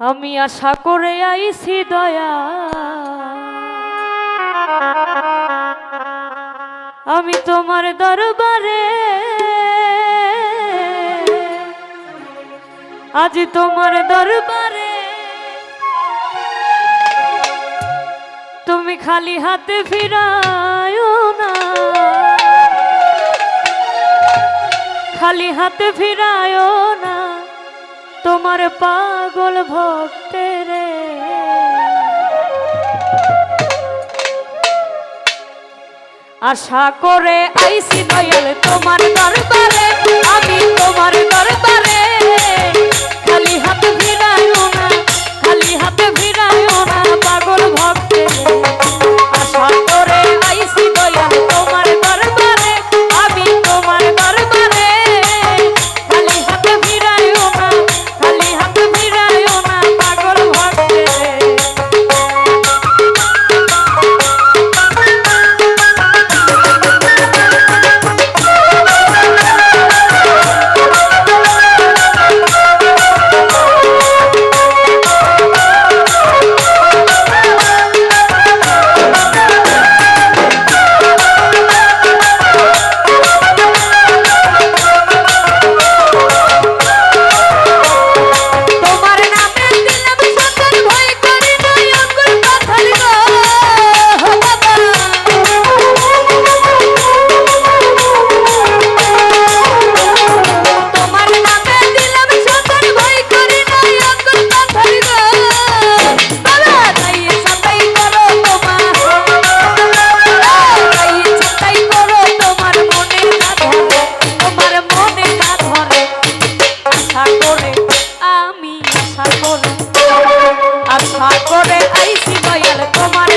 আমি আশা করে আইছি দয়া। আমি তোমার দরবারে। আজ তোমার দরবারে। তুমি খালি হাতে ফিরায় না। খালি হাতে ফিরায় না। তোমার পাগল ভক্তের। আশা করে আইসি দয়াল তোমার দরবারে। আচ্ছা, আশা করে আইসি দয়াল তোমার